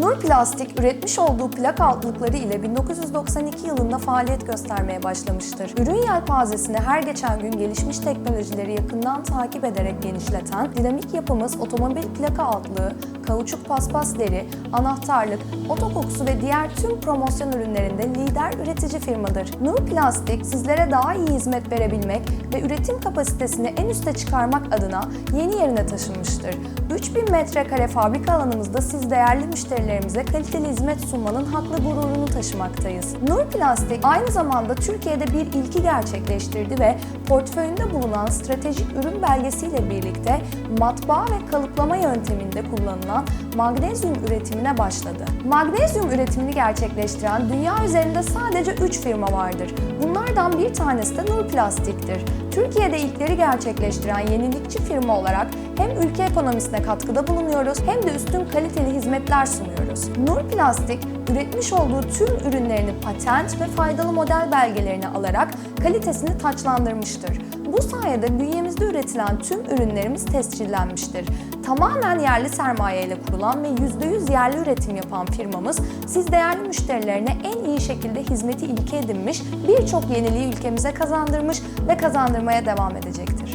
Nur Plastik üretmiş olduğu plak altlıkları ile 1992 yılında faaliyet göstermeye başlamıştır. Ürün yelpazesini her geçen gün gelişmiş teknolojileri yakından takip ederek genişleten dinamik yapımız otomobil plaka altlığı, kauçuk paspas deri, anahtarlık, otokokusu ve diğer tüm promosyon ürünlerinde lider üretici firmadır. Nur Plastik sizlere daha iyi hizmet verebilmek ve üretim kapasitesini en üste çıkarmak adına yeni yerine taşınmıştır. 3000 metrekare fabrika alanımızda siz değerli müşterilerimize kaliteli hizmet sunmanın haklı gururunu taşımaktayız. Nur Plastik aynı zamanda Türkiye'de bir ilki gerçekleştirdi ve portföyünde bulunan stratejik ürün belgesiyle birlikte matbaa ve kalıplama yönteminde kullanılan magnezyum üretimine başladı. Magnezyum üretimini gerçekleştiren dünya üzerinde sadece 3 firma vardır. Bunlardan bir tanesi de Nur Plastik'tir. Türkiye'de ilkleri gerçekleştiren yenilikçi firma olarak hem ülke ekonomisine katkıda bulunuyoruz hem de üstün kaliteli hizmetler sunuyoruz. Nur Plastik, üretmiş olduğu tüm ürünlerini patent ve faydalı model belgelerini alarak kalitesini taçlandırmıştır. Bu sayede bünyemizde üretilen tüm ürünlerimiz tescillenmiştir. Tamamen yerli sermaye ile kurulan ve %100 yerli üretim yapan firmamız, siz değerli müşterilerine en iyi şekilde hizmeti ilke edinmiş, birçok yeniliği ülkemize kazandırmış ve kazandırmaya devam edecektir.